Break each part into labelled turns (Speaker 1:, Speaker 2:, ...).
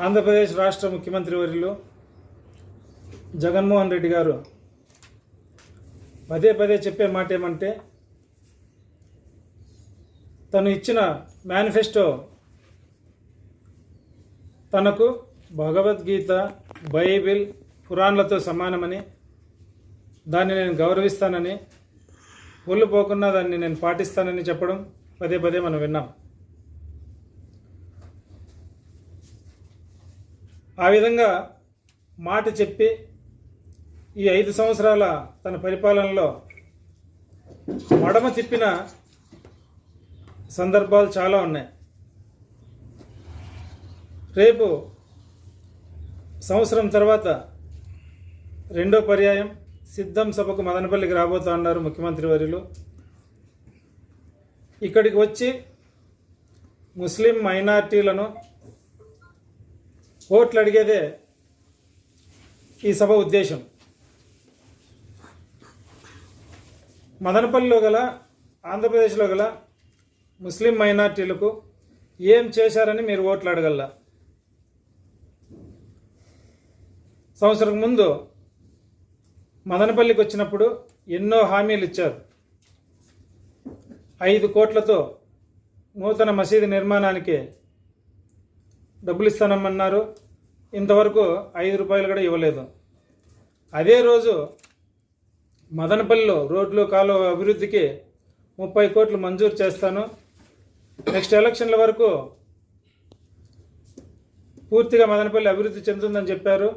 Speaker 1: ఆంధ్రప్రదేశ్ రాష్ట్ర ముఖ్యమంత్రి వర్యులు జగన్మోహన్ రెడ్డి గారు పదే పదే చెప్పే మాట ఏమంటే తను ఇచ్చిన మేనిఫెస్టో తనకు భగవద్గీత బైబిల్ పురాణాలతో సమానమని దాన్ని నేను గౌరవిస్తానని ఒళ్ళు పోకుండా దాన్ని నేను పాటిస్తానని చెప్పడం పదే పదే మనం విన్నాం. ఆ విధంగా మాట చెప్పి ఈ ఐదు సంవత్సరాల తన పరిపాలనలో మడమ తిప్పిన సందర్భాలు చాలా ఉన్నాయి. రేపు సంవత్సరం తర్వాత రెండో పర్యాయం సిద్ధం సభకు మదనపల్లికి రాబోతా ఉన్నారు ముఖ్యమంత్రి వర్యులు. ఇక్కడికి వచ్చి ముస్లిం మైనార్టీలను ఓట్లు అడిగేదే ఈ సభ ఉద్దేశం. మదనపల్లిలో గల ఆంధ్రప్రదేశ్లో గల ముస్లిం మైనార్టీలకు ఏం చేశారని మీరు ఓట్లు అడగల సంవత్సరం ముందు మదనపల్లికి వచ్చినప్పుడు ఎన్నో హామీలు ఇచ్చారు. ఐదు కోట్లతో నూతన మసీదు నిర్మాణానికి డబ్బులు ఇస్తానమన్నారు ఇంతవరకు ఐదు రూపాయలు కూడా ఇవ్వలేదు. అదే రోజు మదనపల్లిలో రోడ్లు కాలువ అభివృద్ధికి ముప్పై కోట్లు మంజూరు చేస్తాను. నెక్స్ట్ ఎలక్షన్ల వరకు పూర్తిగా మదనపల్లి అభివృద్ధి చెందుతుందని చెప్పారు.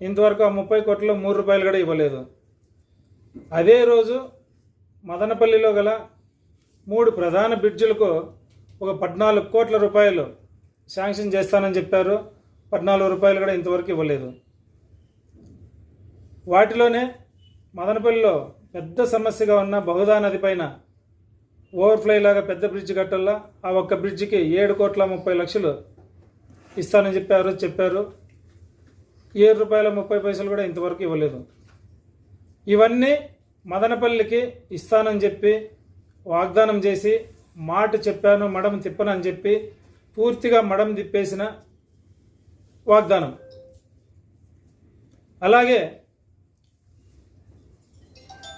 Speaker 1: ఇంతవరకు ఆ ముప్పై కోట్లలో మూడు రూపాయలు కూడా ఇవ్వలేదు. అదే రోజు మదనపల్లిలో గల మూడు ప్రధాన బ్రిడ్జిలకు ఒక పద్నాలుగు కోట్ల రూపాయలు శాంక్షన్ చేస్తానని చెప్పారు. పద్నాలుగు రూపాయలు కూడా ఇంతవరకు ఇవ్వలేదు. వాటిలోనే మదనపల్లిలో పెద్ద సమస్యగా ఉన్న బహుదా నది పైన ఓవర్ఫ్లై లాగా పెద్ద బ్రిడ్జ్ కట్టాలా? ఆ ఒక్క బ్రిడ్జికి ఏడు కోట్ల ముప్పై లక్షలు ఇస్తానని చెప్పారు చెప్పారు. ఏడు రూపాయల ముప్పై పైసలు కూడా ఇంతవరకు ఇవ్వలేదు. ఇవన్నీ మదనపల్లికి ఇస్తానని చెప్పి వాగ్దానం చేసి మాట చెప్పాను మడం తిప్పను అని చెప్పి పూర్తిగా మడం తిప్పేసిన వాగ్దానం. అలాగే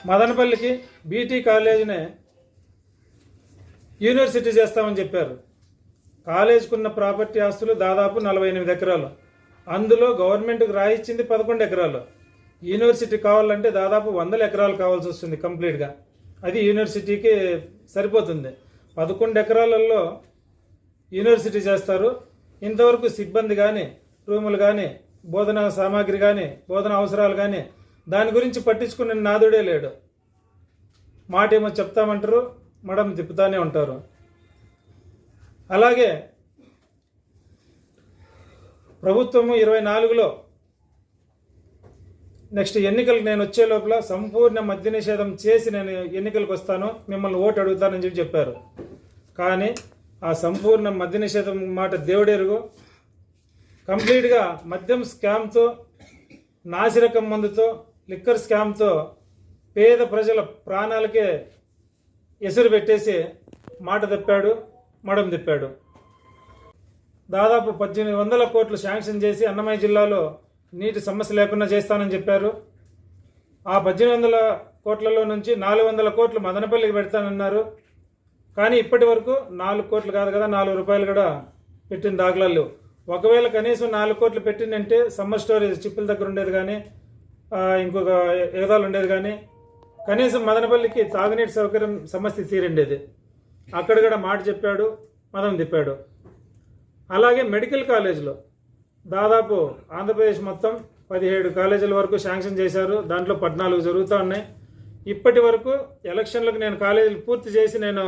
Speaker 1: మదనపల్లికి బీటీ కాలేజీనే యూనివర్సిటీ చేస్తామని చెప్పారు. కాలేజీకున్న ప్రాపర్టీ ఆస్తులు దాదాపు నలభై ఎనిమిది ఎకరాలు. అందులో గవర్నమెంట్కి రాయిచ్చింది పదకొండు ఎకరాలు. యూనివర్సిటీ కావాలంటే దాదాపు వందల ఎకరాలు కావాల్సి వస్తుంది కంప్లీట్గా. అది యూనివర్సిటీకి సరిపోతుంది. పదకొండు ఎకరాలలో యూనివర్సిటీ చేస్తారు. ఇంతవరకు సిబ్బంది కానీ రూములు కానీ బోధన సామాగ్రి కానీ బోధన అవసరాలు కానీ దాని గురించి పట్టించుకునే నాదుడే లేడు. మాట ఏమో చెప్తామంటారు మడం తిప్పుతానే ఉంటారు. అలాగే ప్రభుత్వము ఇరవై నాలుగులో నెక్స్ట్ ఎన్నికలకు నేను వచ్చే లోపల సంపూర్ణ మద్య నిషేధం చేసి నేను ఎన్నికలకు వస్తాను మిమ్మల్ని ఓటు అడుగుతానని చెప్పి చెప్పారు. కానీ ఆ సంపూర్ణ మద్య నిషేధం మాట దేవుడెరుగు. కంప్లీట్గా మద్యం స్కామ్తో నాసిరకం మందుతో లిక్కర్ స్కామ్తో పేద ప్రజల ప్రాణాలకే ఎసురు పెట్టేసి మాట తప్పాడు మడం తిప్పాడు. దాదాపు పద్దెనిమిది వందల కోట్లు శాంక్షన్ చేసి అన్నమయ్య జిల్లాలో నీటి సమస్య లేకుండా చేస్తానని చెప్పారు. ఆ పద్దెనిమిది వందల కోట్లలో నుంచి నాలుగు వందల కోట్లు మదనపల్లికి పెడతానన్నారు. కానీ ఇప్పటి వరకు నాలుగు కోట్లు కాదు కదా నాలుగు రూపాయలు కూడా పెట్టిన దాఖలాలు ఒకవేళ కనీసం నాలుగు కోట్లు పెట్టిందంటే సమ్మర్ స్టోరేజ్ చిప్పుల దగ్గర ఉండేది కానీ ఇంకొక ఎగదాలు ఉండేది కానీ కనీసం మదనపల్లికి తాగునీటి సౌకర్యం సమస్య తీరిండేది. అక్కడ కూడా మాట చెప్పాడు మదం తిప్పాడు. అలాగే మెడికల్ కాలేజీలో దాదాపు ఆంధ్రప్రదేశ్ మొత్తం పదిహేడు కాలేజీల వరకు శాంక్షన్ చేశారు. దాంట్లో పద్నాలుగు జరుగుతూ ఉన్నాయి. ఇప్పటి వరకు ఎలక్షన్లకు నేను కాలేజీలు పూర్తి చేసి నేను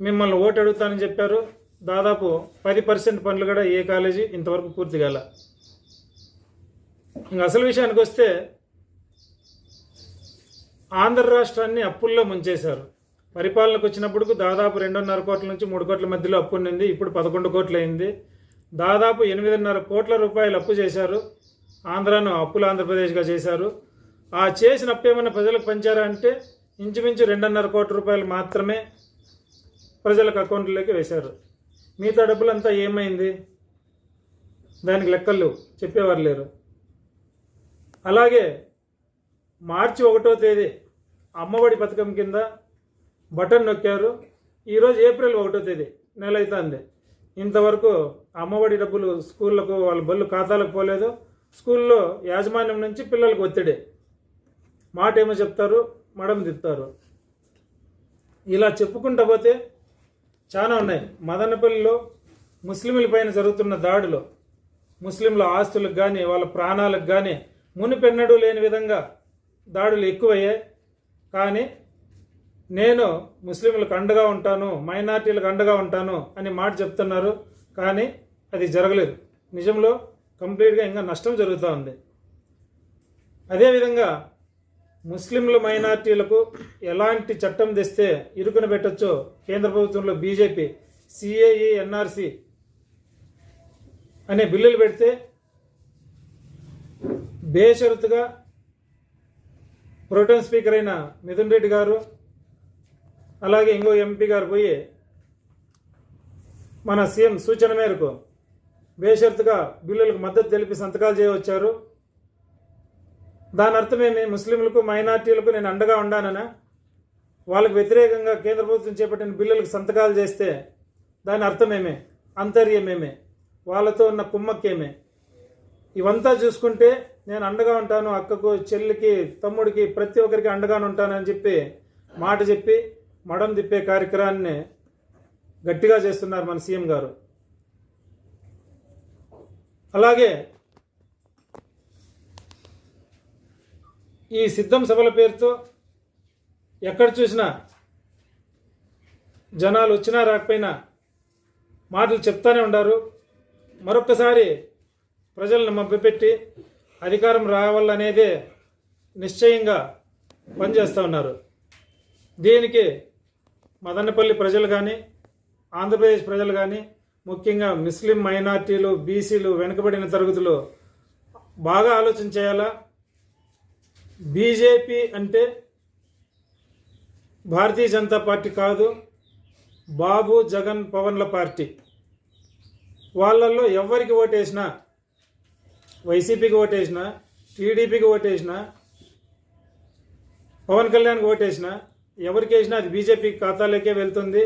Speaker 1: మిమ్మల్ని ఓటు అడుగుతానని చెప్పారు. దాదాపు పది పర్సెంట్ పనులు కూడా ఏ కాలేజీ ఇంతవరకు పూర్తి కాల. ఇంకా అసలు విషయానికి వస్తే ఆంధ్ర రాష్ట్రాన్ని అప్పుల్లో ముంచేశారు. పరిపాలనకు వచ్చినప్పుడు దాదాపు రెండున్నర కోట్ల నుంచి మూడు కోట్ల మధ్యలో అప్పు ఉండింది. ఇప్పుడు పదకొండు కోట్లు అయింది దాదాపు ఎనిమిదిన్నర కోట్ల రూపాయలు అప్పు చేశారు. ఆంధ్రాను అప్పుల ఆంధ్రప్రదేశ్గా చేశారు. ఆ చేసిన అప్పు ఏమైనా ప్రజలకు పంచారా అంటే ఇంచుమించు రెండున్నర కోట్ల రూపాయలు మాత్రమే ప్రజలకు అకౌంట్లోకి వేశారు. మిగతా డబ్బులంతా ఏమైంది? దానికి లెక్కలు చెప్పేవారు లేరు. అలాగే మార్చి ఒకటో తేదీ అమ్మఒడి పథకం కింద బటన్ నొక్కారు. ఈరోజు ఏప్రిల్ ఒకటో తేదీ నెల అవుతుంది ఇంతవరకు అమ్మఒడి డబ్బులు స్కూళ్ళకు వాళ్ళ బళ్ళు ఖాతాలకు పోలేదు. స్కూల్లో యాజమాన్యం నుంచి పిల్లలకు ఒత్తిడి. మాట ఏమో చెప్తారు మడం తిప్పుతారు. ఇలా చెప్పుకుంటా పోతే చాలా ఉన్నాయి. మదనపల్లిలో ముస్లింల పైన జరుగుతున్న దాడులు ముస్లింల ఆస్తులకు కానీ వాళ్ళ ప్రాణాలకు కానీ మునిపెన్నడూ లేని విధంగా దాడులు ఎక్కువయ్యాయి. కానీ నేను ముస్లింలకు అండగా ఉంటాను మైనార్టీలకు అండగా ఉంటాను అని మాట చెప్తున్నారు. కానీ అది జరగలేదు. నిజంలో కంప్లీట్గా ఇంకా నష్టం జరుగుతూ ఉంది. అదేవిధంగా ముస్లింల మైనార్టీలకు ఎలాంటి చట్టం తెస్తే ఇరుకున పెట్టచ్చో కేంద్ర ప్రభుత్వంలో బీజేపీ సిఏఈ ఎన్ఆర్సి అనే బిల్లులు పెడితే బేషరతుగా ప్రోటోన్ స్పీకర్ అయిన మిథున్ రెడ్డి గారు అలాగే ఇంకో ఎంపీ గారు పోయి మన సీఎం సూచన మేరకు బేషరతుగా బిల్లులకు మద్దతు తెలిపి సంతకాలు చేయవచ్చారు. దాని అర్థమేమి ముస్లింలకు మైనార్టీలకు నేను అండగా ఉండాననా? వాళ్ళకు వ్యతిరేకంగా కేంద్ర ప్రభుత్వం చేపట్టిన బిల్లులకు సంతకాలు చేస్తే దాని అర్థమేమే అంతర్యమేమే వాళ్ళతో ఉన్న కుమ్మక్కేమే ఇవంతా చూసుకుంటే నేను అండగా ఉంటాను అక్కకు చెల్లికి తమ్ముడికి ప్రతి ఒక్కరికి అండగా ఉంటానని చెప్పి మాట చెప్పి మడం తిప్పే కార్యక్రమాన్ని గట్టిగా చేస్తున్నారు మన సీఎం గారు. అలాగే ఈ సిద్ధం సభల పేరుతో ఎక్కడ చూసినా జనాలు వచ్చినా రాకపోయినా మాటలు చెప్తానే ఉండారు. మరొక్కసారి ప్రజలను మభ్యపెట్టి అధికారం రావాలనేదే నిశ్చయంగా పనిచేస్తూ ఉన్నారు. దీనికి మదనపల్లి ప్రజలు కానీ ఆంధ్రప్రదేశ్ ప్రజలు కానీ ముఖ్యంగా ముస్లిం మైనార్టీలు బీసీలు వెనుకబడిన తరగతులు బాగా ఆలోచన చేయాలా? బీజేపీ అంటే భారతీయ జనతా పార్టీ కాదు బాబు జగన్ పవన్ల పార్టీ. వాళ్ళల్లో ఎవరికి ఓటేసినా వైసీపీకి ఓటేసినా టీడీపీకి ఓటేసినా పవన్ కళ్యాణ్కి ఓటేసినా ఎవరికి వేసినా అది బీజేపీ ఖాతాలోకే వెళ్తుంది.